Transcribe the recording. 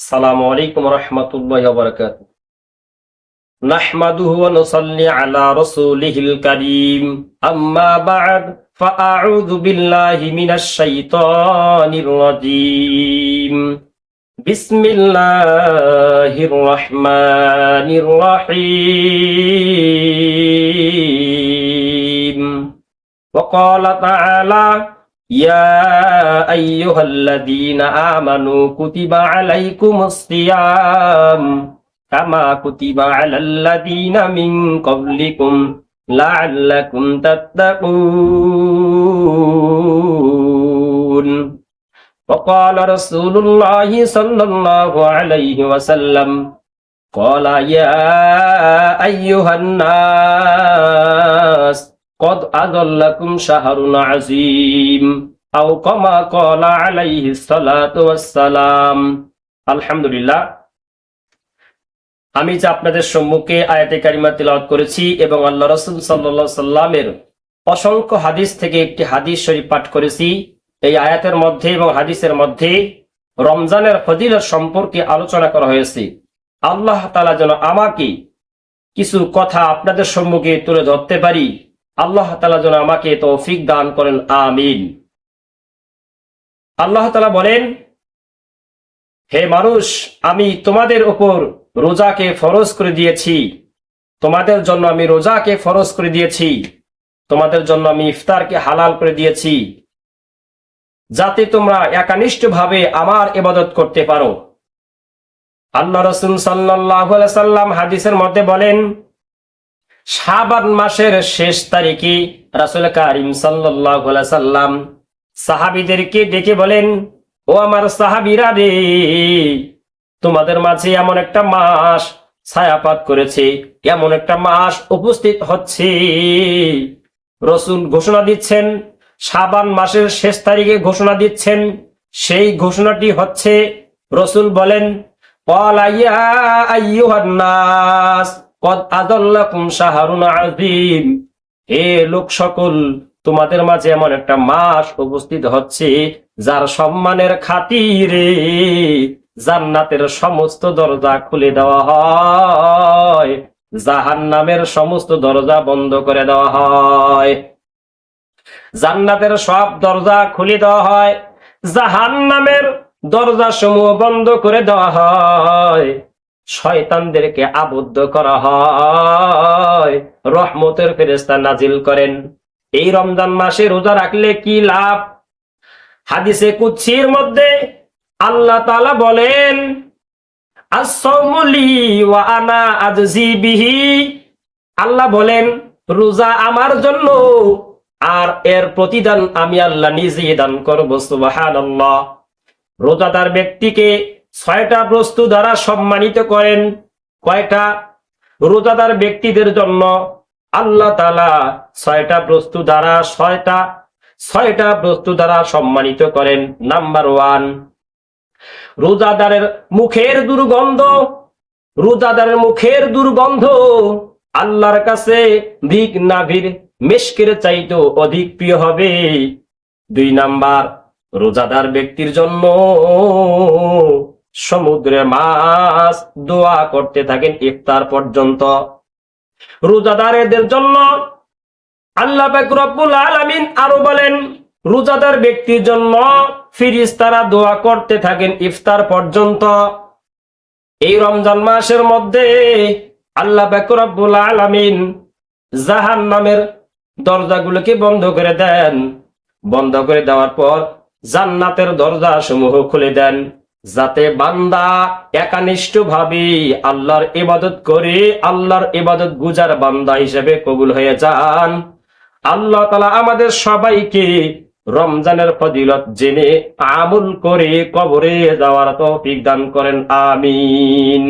السلام عليكم ورحمة الله وبركاته نحمده ونصلي على رسوله الكريم أما بعد فأعوذ بالله من الشيطان الرجيم بسم الله الرحمن الرحيم وقال تعالى يا أيها الذين آمنوا كتب عليكم الصيام كما كتب على الذين من قبلكم لعلكم تتقون وقال رسول الله صلى الله عليه وسلم قال يا أيها الناس আমি যে আপনাদের সম্মুখে আয়াতে কারিমা তিলাওয়াত করেছি এবং আল্লাহ রসুল সাল্লা সাল্লামের অসংখ্য হাদিস থেকে একটি হাদিস শরীফ পাঠ করেছি। এই আয়াতের মধ্যে এবং হাদিসের মধ্যে রমজানের ফজিল সম্পর্কে আলোচনা করা হয়েছে। আল্লাহ তালা যেন আমাকে কিছু কথা আপনাদের সম্মুখে তুলে ধরতে পারি। আল্লাহ তালা যেন আমাকে তৌফিক দান করেন, আমিন। আল্লাহ তালা বলেন, হে মানুষ, আমি তোমাদের ওপর রোজাকে ফরজ করে দিয়েছি। তোমাদের জন্য আমি রোজাকে ফরজ করে দিয়েছি। তোমাদের জন্য আমি ইফতারকে হালাল করে দিয়েছি। যাতে তোমরা একানিষ্ঠ ভাবে আমার ইবাদত করতে পারো। আল্লাহ রসুল সাল্লাহ সাল্লাম হাদিসের মধ্যে বলেন শাবান মাসের শেষ তারিখে রাসুল কারিম সাল্লাম সাহাবিদেরকে ডেকে বলেন, ও আমার সাহাবিরা রে, তোমাদের মাঝে এমন একটা মাস ছায়াপাত করেছে, এমন একটা মাস উপস্থিত হচ্ছে। রসুল ঘোষণা দিচ্ছেন সাবান মাসের শেষ তারিখে ঘোষণা দিচ্ছেন, সেই ঘোষণাটি হচ্ছে, রসুল বলেন লোক সকল, তোমাদের মাঝে এমন একটা মাস উপস্থিত হচ্ছে, যার সম্মানের খাতিরে জান্নাতের সমস্ত দরজা খুলে দেওয়া হয় জাহান নামের সমস্ত দরজা বন্ধ করে দেওয়া হয়। জান্নাতের সব দরজা খুলে দেওয়া হয় জাহান নামের দরজা সমূহ বন্ধ করে দেওয়া হয়। শয়তানদেরকে আবদ্ধ করা হয়। রহমতের ফেরেস্তা নাজিল করেন। এই রমজান মাসে রোজা রাখলে কি লাভ? হাদিসে কুচ্ছির মধ্যে আল্লাহ তালা বলেন আল্লাহ বলেন, রোজা আমার জন্য আর এর প্রতিদান আমি আল্লাহ নিজে দান করব সুবাহান রোজাদার ব্যক্তিকে ছয়টা বস্তু দ্বারা সম্মানিত করেন। কয়টা? রোজাদার ব্যক্তিদের জন্য আল্লাহ তালা ছয়টা বস্তু দ্বারা ছয়টা ছয়টা বস্তু দ্বারা সম্মানিত করেন। নাম্বার ওয়ান, রোজাদারের মুখের দুর্গন্ধ। রোজাদারের মুখের দুর্গন্ধ আল্লাহর কাছে ভিক নাভির মেশকের চাইতো অধিক প্রিয় হবে। দুই নাম্বার, রোজাদার ব্যক্তির জন্য সমুদ্রে মাছ দোয়া করতে থাকেন ইফতার পর্যন্ত। রোজাদারেদের জন্য আল্লাহ রব্বুল আলামিন আরও বলেন, রোজাদার ব্যক্তির জন্য ফিরিস তারা দোয়া করতে থাকেন ইফতার পর্যন্ত। এই রমজান মাসের মধ্যে আল্লাহ রব্বুল আলামিন জাহান নামের দরজাগুলোকে বন্ধ করে দেন। বন্ধ করে দেওয়ার পর জান্নাতের দরজা সমূহ খুলে দেন। যাতে বান্দা একানিষ্ঠ ভাবে আল্লাহর ইবাদত করে আল্লাহর ইবাদত গুজার বান্দা হিসেবে কবুল হয়ে যান। আল্লাহ তালা আমাদের সবাইকে রমজানের ফজিলত জেনে আমুল করে কবরে যাওয়ার তৌফিক দান করেন, আমিন।